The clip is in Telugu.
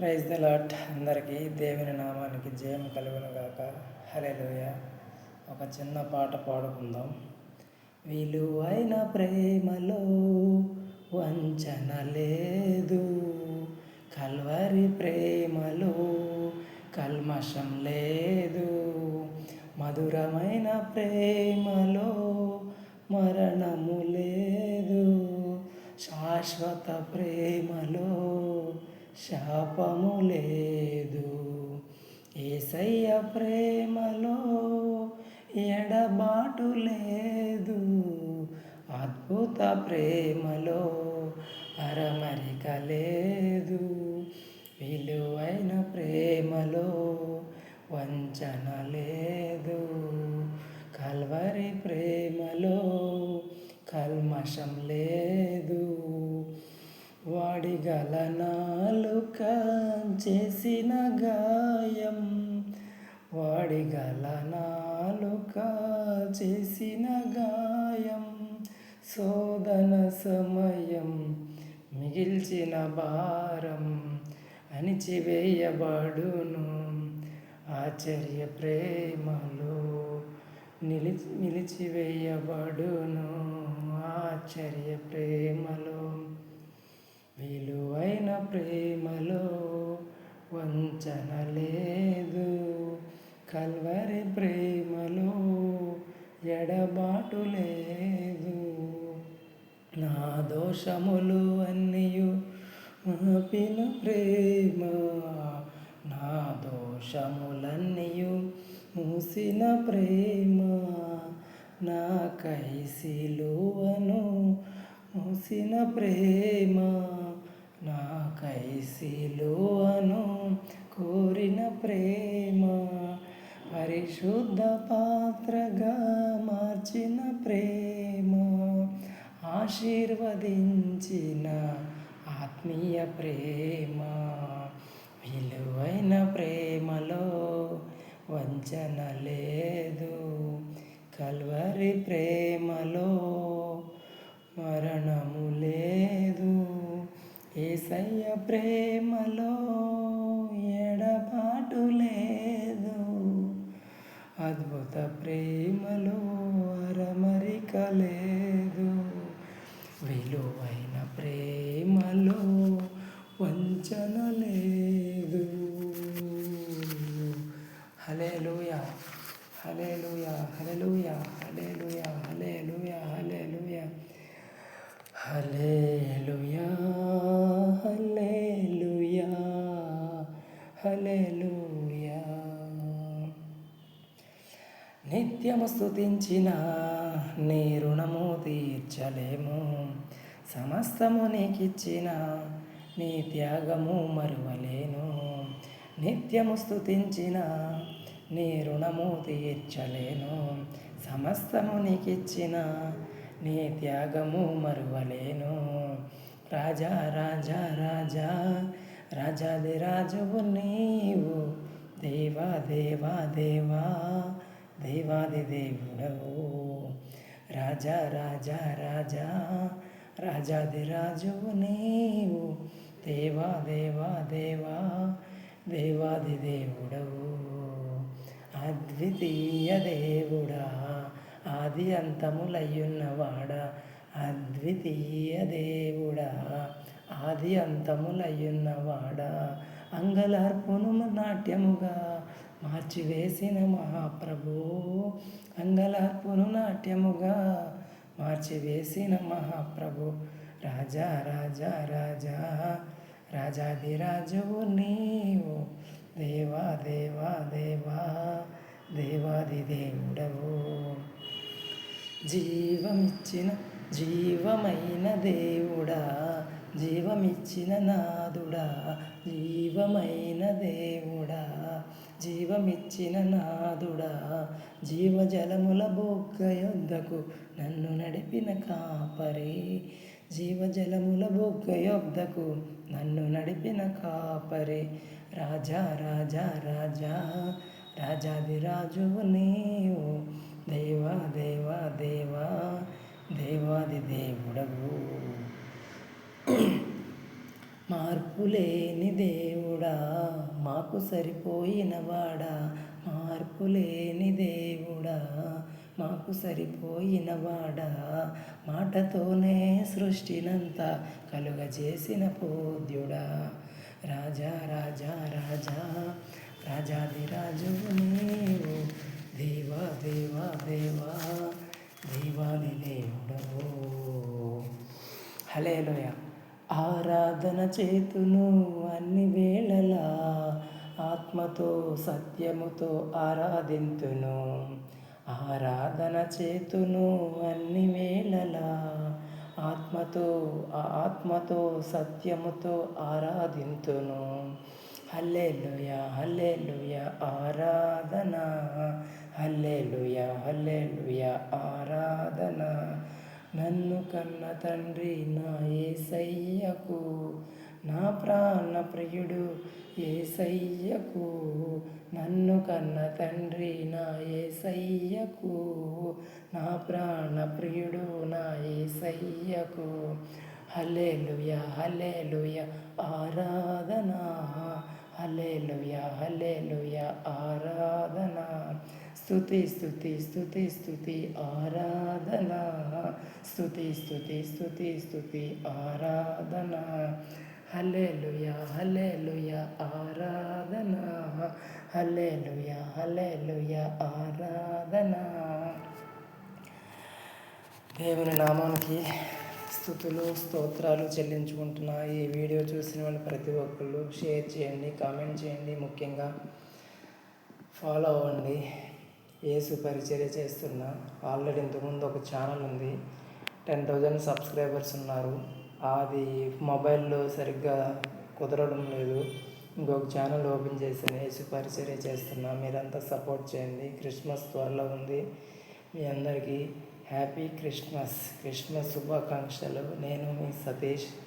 ప్రైజ్ ద లాట్ అందరికీ దేవుని నామానికి జయం కలుగును గాక. హలేలుయ ఒక చిన్న పాట పాడుకుందాం. విలువైన ప్రేమలో వంచన లేదు. కల్వరి ప్రేమలో కల్మషం లేదు. మధురమైన ప్రేమలో మరణము లేదు. శాశ్వత ప్రేమలో శాపము లేదు. ఏసయ్య ప్రేమలో ఎడబాటు లేదు. అద్భుత ప్రేమలో అరమరిక లేదు. విలువైన ప్రేమలో వంచన లేదు. కల్వరి ప్రేమలో కల్మషం లేదు. గల నాలుక చేసిన గాయం. వాడి గల నాలుక చేసిన గాయం. శోధన సమయం మిగిల్చిన భారం అణిచివేయబడును. ఆశ్చర్య ప్రేమలో నిలిచి నిలిచివేయబడును. ఆశ్చర్య ప్రేమలో విలువైన ప్రేమలో వంచన లేదు. కల్వరి ప్రేమలో ఎడబాటు లేదు. నా దోషములు అన్నీయు మాపిన ప్రేమ నా దోషములన్నీయు మూసిన ప్రేమ నా కైసిలువను మూసిన ప్రేమ నాకైసిలో కోరిన ప్రేమ. పరిశుద్ధ పాత్రగా మార్చిన ప్రేమ. ఆశీర్వదించిన ఆత్మీయ ప్రేమ. విలువైన ప్రేమలో వంచన లేదు. కల్వరి ప్రేమ ప్రేమలో ఎడబాటు లేదు. అద్భుత ప్రేమలో అరమరిక లేదు. విలువైన ప్రేమలో నిత్యము స్థుతించిన నీ రుణము తీర్చలేము. సమస్తము నీకిచ్చిన నీ త్యాగము మరువలేను. నిత్యము స్థుతించిన నీ రుణము తీర్చలేను. సమస్తము నీకిచ్చిన నీ త్యాగము మరువలేను. రాజా రాజా రాజా రాజాది రాజువు నీవు. దేవా దేవా దేవా దేవాది దేవుడవు. రాజా రాజా రాజా రాజాది రాజువు నీవు. దేవా దేవా దేవా దేవాది దేవుడవు. అద్వితీయ దేవుడా ఆది అంతములయ్యున్నవాడా. అద్వితీయ దేవుడా ఆది అంతములయ్యున్నవాడా. అంగలార్పును నాట్యముగా మార్చివేసిన మహాప్రభు అంగలార్పును నాట్యముగా మార్చివేసిన మహాప్రభు రాజా రాజా రాజా రాజాదిరాజువు నీవు దేవా దేవా దేవా దేవాది దేవుడవు. జీవమిచ్చిన జీవమైన దేవుడా జీవమిచ్చిన నాదుడా జీవమైన దేవుడా. జీవమిచ్చిన నాదుడా జీవజలముల బొగ్గ యొద్దకు నన్ను నడిపిన కాపరి. జీవజలముల బొగ్గ యొద్దకు నన్ను నడిపిన కాపరి. రాజా రాజా రాజా రాజాదిరాజు నీవు. దేవా దేవా దేవా దేవాది దేవుడవు. మార్పులేని దేవుడా మాకు సరిపోయినవాడా మార్పులేని దేవుడా మాకు సరిపోయినవాడా మాటతోనే సృష్టినంతా కలుగజేసిన పోద్యుడా రాజా రాజా రాజా రాజాది రాజు నీవు దేవా దేవా దేవా దేవాది దేవుడవు హలేలోయా ఆరాధన చేతును అన్ని వేళలా ఆత్మతో సత్యముతో ఆరాధింతును. ఆరాధన చేతును అన్ని వేళలా ఆత్మతో ఆత్మతో సత్యముతో ఆరాధింతును. హల్లెలూయ హల్లెలూయ ఆరాధన. హల్లెలూయ హల్లెలూయ ఆరాధన. నన్ను కన్న తండ్రి నా ఏసయ్యకు నా ప్రాణ ప్రియుడు ఏసయ్యకు. నన్ను కన్న తండ్రి నా ఏసయ్యకు నా ప్రాణ ప్రియుడు నా ఏసయ్యకు. హలేలుయ హలేలుయ ఆరాధన. హలేలుయ హలేలుయ ఆరాధన. స్థుతి స్థుతి స్థుతి స్థుతి ఆరాధన. స్థుతి స్థుతి స్థుతి స్థుతి ఆరాధన. హలేలుయ హలేలుయ ఆరాధన. హలేలుయ హలేలుయ ఆరాధన. దేవుని నామానికి స్థుతులు స్తోత్రాలు చెల్లించుకుంటున్నా. ఈ వీడియో చూసిన వాళ్ళు ప్రతి ఒక్కళ్ళు షేర్ చేయండి కామెంట్ చేయండి. ముఖ్యంగా ఫాలో అవ్వండి. ఏసు పరిచర్య చేస్తున్నా ఆల్రెడీ ఇంతకుముందు ఒక ఛానల్ ఉంది. టెన్ థౌజండ్ సబ్స్క్రైబర్స్ ఉన్నారు. అది మొబైల్లో సరిగ్గా కుదరడం లేదు. ఇంకొక ఛానల్ ఓపెన్ చేసాను యేసు పరిచర్య చేస్తున్నా. మీరంతా సపోర్ట్ చేయండి. క్రిస్మస్ త్వరలో ఉంది. మీ అందరికీ హ్యాపీ క్రిస్మస్. క్రిస్మస్ శుభాకాంక్షలు. నేను మీ సతీష్.